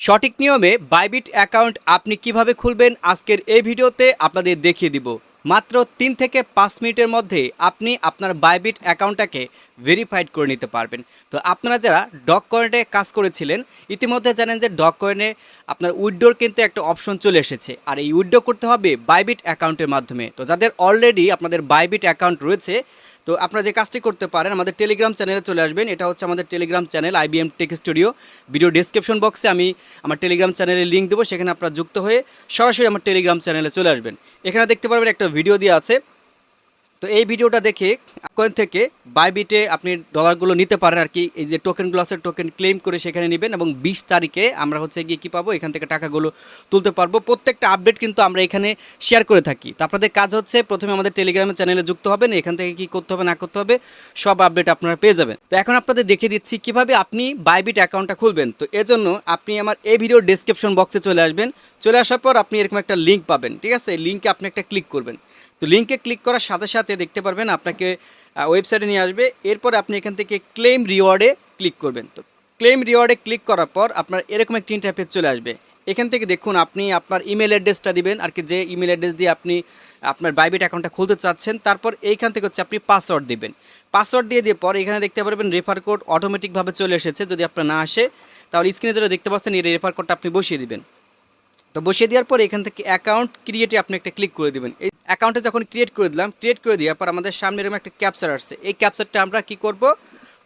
সঠিক নিয়মে Bybit account আপনি কীভাবে খুলবেন আজকের এই ভিডিওতে আপনাদের দেখিয়ে দিব। মাত্র তিন থেকে পাঁচ মিনিটের মধ্যে আপনি আপনার বাইবিট অ্যাকাউন্টটাকে ভেরিফাইড করে নিতে পারবেন। তো আপনারা যারা ডক কয়েনে কাজ করেছিলেন, ইতিমধ্যে জানেন যে ডক কয়েনে আপনার উইডোর কিন্তু একটা অপশন চলে এসেছে। আর এই উইডো করতে হবে বাইবিট অ্যাকাউন্টের মাধ্যমে। তো যাদের অলরেডি আপনাদের বাইবিট অ্যাকাউন্ট রয়েছে তো আপনারা যে কাজটি করতে পারেন, আমাদের টেলিগ্রাম চ্যানেলে চলে আসবেন। এটা হচ্ছে আমাদের Telegram channel IBM tech studio video description বক্সে আমি আমার টেলিগ্রাম চ্যানেলে লিঙ্ক দেবো, সেখানে আপনারা যুক্ত হয়ে সরাসরি আমার টেলিগ্রাম চ্যানেলে চলে আসবেন। এখানে দেখতে পারবেন একটা ভিডিও দিয়ে আছে। তো এই ভিডিওটা দেখে কয়েন থেকে বাইবিটে আপনি ডলারগুলো নিতে পারেন আর কি। এই যে টোকেনগুলো আছে টোকেন ক্লেম করে সেখানে নেবেন এবং বিশ তারিখে আমরা হচ্ছে গিয়ে কী পাবো? এখান থেকে টাকাগুলো তুলতে পারব। প্রত্যেকটা আপডেট কিন্তু আমরা এখানে শেয়ার করে থাকি। তো আপনাদের কাজ হচ্ছে প্রথমে আমাদের টেলিগ্রামের চ্যানেলে যুক্ত হবেন। এখান থেকে কী করতে হবে, না করতে হবে, সব আপডেট আপনারা পেয়ে যাবেন। তো এখন আপনাদের দেখিয়ে দিচ্ছি কীভাবে আপনি বাইবিট অ্যাকাউন্টটা খুলবেন। তো এজন্য আপনি আমার এই ভিডিওর ডিসক্রিপশন বক্সে চলে আসবেন। চলে আসার পর আপনি এরকম একটা লিঙ্ক পাবেন। ঠিক আছে? এই লিঙ্কে আপনি একটা ক্লিক করবেন। তো লিঙ্কে ক্লিক করার সাথে সাথে দেখতে পারবেন আপনাকে ওয়েবসাইটে নিয়ে আসবে। এরপর আপনি এখান থেকে ক্লেম রিওয়ার্ডে ক্লিক করবেন। তো ক্লেম রিওয়ার্ডে ক্লিক করার পর আপনার এরকম একটি ইন্টারফেস চলে আসবে। এখান থেকে দেখুন আপনি আপনার ইমেল অ্যাড্রেসটা দিবেন, আর কি যে ইমেল অ্যাড্রেস দিয়ে আপনি আপনার বাইবিট অ্যাকাউন্টটা খুলতে চাচ্ছেন, তারপর এইখান থেকে হচ্ছে আপনি পাসওয়ার্ড দিবেন। পাসওয়ার্ড দিয়ে দিয়ে পর এখানে দেখতে পারবেন রেফার কোড অটোমেটিকভাবে চলে এসেছে, যদি আপনার না আসে, তাহলে স্ক্রিনে যেটা দেখতে পাচ্ছেন, এই রেফার কোডটা আপনি বসিয়ে দিবেন। তো বসিয়ে দেওয়ার পর এখান থেকে অ্যাকাউন্ট ক্রিয়েটে আপনি একটা ক্লিক করে দিবেন। এই অ্যাকাউন্টে যখন ক্রিয়েট করে দিলাম ক্রিয়েট করে দেওয়ার পর আমাদের সামনে এরকম একটা ক্যাপচার আসছে। এই ক্যাপচারটা আমরা কি করব?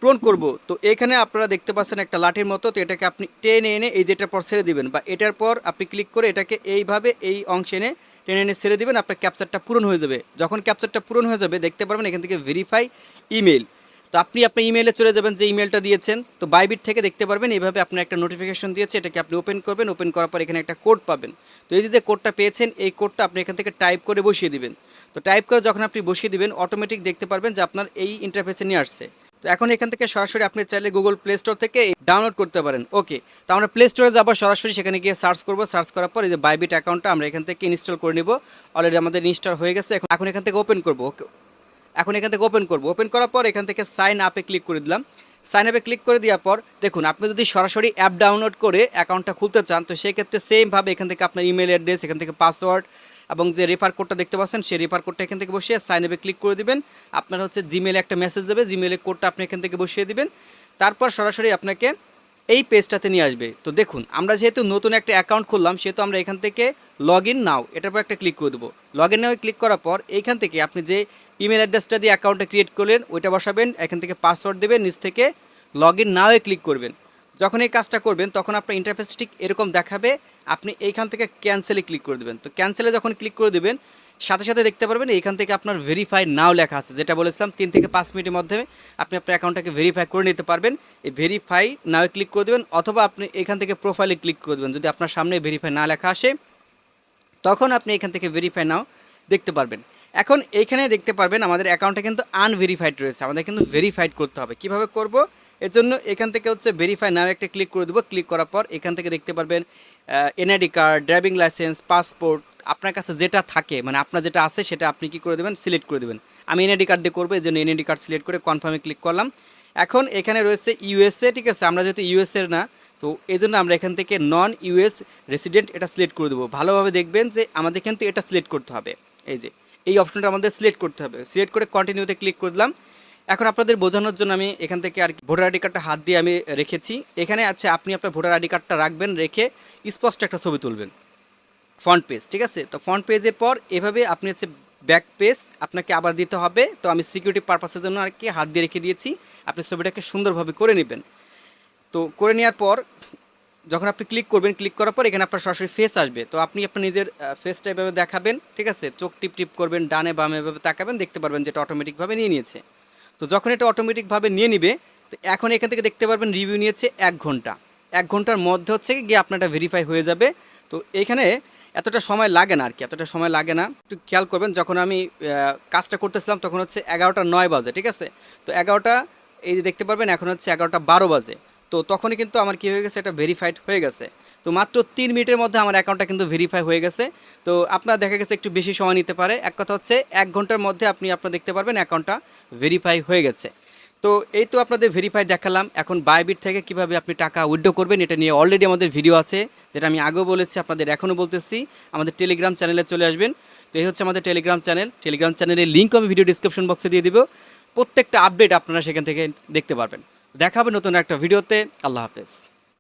পূরণ করব। তো এখানে আপনারা দেখতে পাচ্ছেন একটা লাঠির মতো, তো এটাকে আপনি টেনে এনে এই যেটার পর ছেড়ে দিবেন বা এটার পর আপনি ক্লিক করে এটাকে এইভাবে এই অংশে এনে টেনে এনে ছেড়ে দেবেন, আপনার ক্যাপচারটা পূরণ হয়ে যাবে। যখন ক্যাপচারটা পূরণ হয়ে যাবে, দেখতে পারবেন এখান থেকে ভেরিফাই ইমেল তো আপনি আপনার ইমেলে চলে যাবেন যে ইমেলটা দিয়েছেন, তো বাইবিট থেকে দেখতে পারবেন, এইভাবে আপনার একটা নোটিফিকেশন দিয়েছে, এটাকে আপনি ওপেন করবেন ওপেন করার পর এখানে একটা কোড পাবেন। তো এই যে কোডটা পেয়েছেন, এই কোডটা আপনি এখান থেকে টাইপ করে বসিয়ে দিবেন। তো টাইপ করে যখন আপনি বসিয়ে দিবেন অটোমেটিক দেখতে পারবেন যে আপনার এই ইন্টারফেসে নিয়ে আসছে। তো এখন এখান থেকে সরাসরি আপনি চাইলে গুগল প্লে স্টোর থেকে ডাউনলোড করতে পারেন। ওকে তো আমরা প্লে স্টোরে যাব, সরাসরি সেখানে গিয়ে সার্চ করব সার্চ করার পর এই যে বাইবিট অ্যাকাউন্টটা আমরা এখান থেকে ইনস্টল করে নিব। অলরেডি আমাদের ইনস্টল হয়ে গেছে, এখন এখন এখান থেকে ওপেন করব। ওকে এখন এখান থেকে ওপেন করব। ওপেন করার পর এখান থেকে সাইন আপে ক্লিক করে দিলাম। সাইন আপে ক্লিক করে দেওয়ার পর, দেখুন, আপনি যদি সরাসরি অ্যাপ ডাউনলোড করে অ্যাকাউন্টটা খুলতে চান, তো সেক্ষেত্রে সেমভাবে এখান থেকে আপনার ইমেল অ্যাড্রেস এখান থেকে পাসওয়ার্ড এবং যে রেফার কোডটা দেখতে পাচ্ছেন, সেই রেফার কোডটা এখান থেকে বসিয়ে সাইন আপে ক্লিক করে দিবেন। আপনার হচ্ছে জিমেলে একটা মেসেজ যাবে জিমেলের কোডটা আপনি এখান থেকে বসিয়ে দিবেন। তারপর সরাসরি আপনাকে এই পেজটাতে নিয়ে আসবে। তো দেখুন, আমরা যেহেতু নতুন একটা অ্যাকাউন্ট খুললাম, সেহেতু আমরা এখান থেকে লগ ইন নাও এটার পর একটা ক্লিক করে দেবো। লগ ইন নাও ক্লিক করার পর, এইখান থেকে আপনি যে ইমেল অ্যাড্রেসটা দিয়ে অ্যাকাউন্টটা ক্রিয়েট করলেন, ওইটা বসাবেন, এখান থেকে পাসওয়ার্ড দেবেন, নিচ থেকে লগ ইন নাওয়ে ক্লিক করবেন। যখন এই কাজটা করবেন, তখন আপনার ইন্টারফেস ঠিক এরকম দেখাবে, আপনি এইখান থেকে ক্যান্সেলে ক্লিক করে দেবেন। তো ক্যান্সেলে যখন ক্লিক করে দেবেন সাথে সাথে দেখতে পারবেন, এখান থেকে আপনার ভেরিফাই নাও লেখা আছে। যেটা বলেছিলাম, তিন থেকে পাঁচ মিনিটের মধ্যে আপনি আপনার অ্যাকাউন্টটাকে ভেরিফাই করে নিতে পারবেন। এই ভেরিফাই নাও ক্লিক করে দেবেন, অথবা আপনি এখান থেকে প্রোফাইলে ক্লিক করে দেবেন। যদি আপনার সামনে ভেরিফাই না লেখা আসে, তখন আপনি এখান থেকে ভেরিফাই নাও দেখতে পারবেন। এখন এইখানে দেখতে পারবেন, আমাদের অ্যাকাউন্টটা কিন্তু আনভেরিফাইড রয়েছে। আমাদের কিন্তু ভেরিফাইড করতে হবে। কীভাবে করব? এর জন্য এখান থেকে হচ্ছে ভেরিফাই নাও একটা ক্লিক করে দেবো। ক্লিক করার পর এখান থেকে দেখতে পারবেন NID card driving licence passport আপনার কাছে যেটা থাকে মানে আপনার যেটা আছে সেটা আপনি কি করে দেবেন? সিলেক্ট করে দেবেন। আমি এনআইডি কার্ড দিয়ে করব, এই জন্য এনআইডি কার্ড সিলেক্ট করে কনফার্মে ক্লিক করলাম। এখন এখানে রয়েছে ইউএসএ ঠিক আছে? আমরা যেহেতু ইউএসএর না, তো এই জন্য আমরা এখান থেকে নন ইউএস রেসিডেন্ট এটা সিলেক্ট করে দেবো। ভালোভাবে দেখবেন যে আমাদের কিন্তু এটা সিলেক্ট করতে হবে। এই যে, এই অপশনটা আমাদের সিলেক্ট করতে হবে। সিলেক্ট করে কন্টিনিউতে ক্লিক করে দিলাম এখন আপনাদের বোঝানোর জন্য আমি এখান থেকে আর কি ভোটার আইডি কার্ডটা হাত দিয়ে আমি রেখেছি। এখানে আছে, আপনি আপনার ভোটার আইডি কার্ডটা রাখবেন, রেখে স্পষ্ট একটা ছবি তুলবেন। ফ্রন্ট পেজ ঠিক আছে? তো ফ্রন্ট পেজের পর এভাবে আপনি হচ্ছে ব্যাক পেজ আপনাকে আবার দিতে হবে। তো আমি সিকিউরিটি পারপাসের জন্য আর কি হাত দিয়ে রেখে দিয়েছি। আপনি ছবিটাকে সুন্দরভাবে করে নেবেন। তো করে নেওয়ার পর যখন আপনি ক্লিক করবেন ক্লিক করার পর এখানে আপনার সরাসরি ফেস আসবে। তো আপনি আপনার নিজের ফেসটা এভাবে দেখাবেন, ঠিক আছে? চোখ টিপ টিপ করবেন, ডানে বামে এভাবে তাকাবেন, দেখতে পারবেন যেটা অটোমেটিকভাবে নিয়ে নিয়েছে। তো যখন এটা অটোমেটিকভাবে নিয়ে নিবে, তো এখন এখান থেকে দেখতে পারবেন রিভিউ নিয়েছে এক ঘণ্টা। এক ঘণ্টার মধ্যে হচ্ছে গিয়ে আপনারটা ভেরিফাই হয়ে যাবে। তো এখানে এতটা সময় লাগে না আর কি, এতটা সময় লাগে না। একটু খেয়াল করবেন, যখন আমি কাজটা করতেছিলাম তখন হচ্ছে এগারোটা নয় বাজে, ঠিক আছে? তো এগারোটা, এই যে দেখতে পারবেন, এখন হচ্ছে এগারোটা বারো বাজে। তো তখনই কিন্তু আমার কি হয়ে গেছে, এটা ভেরিফাইড হয়ে গেছে। তো মাত্র তিন মিনিটের মধ্যে আমার অ্যাকাউন্টটা কিন্তু ভেরিফাই হয়ে গেছে। তো আপনার দেখা গেছে একটু বেশি সময় নিতে পারে। এক কথা হচ্ছে, এক ঘণ্টার মধ্যে আপনি, আপনার দেখতে পারবেন অ্যাকাউন্টটা ভেরিফাই হয়ে গেছে। তো এই তো আপনাদের ভেরিফাই দেখালাম। এখন বাইবিট থেকে কীভাবে আপনি টাকা উইথড্রো করবেন, এটা নিয়ে অলরেডি আমাদের ভিডিও আছে, যেটা আমি আগেও বলেছি, আপনাদের এখনও বলতেছি। আমাদের টেলিগ্রাম চ্যানেলে চলে আসবেন। তো এই হচ্ছে আমাদের টেলিগ্রাম চ্যানেল টেলিগ্রাম চ্যানেলের লিঙ্ক আমি ভিডিও ডিসক্রিপশন বক্সে দিয়ে দিব। প্রত্যেকটা আপডেট আপনারা সেখান থেকে দেখতে পারবেন। দেখাবে নতুন একটা ভিডিওতে আল্লাহ হাফেজ।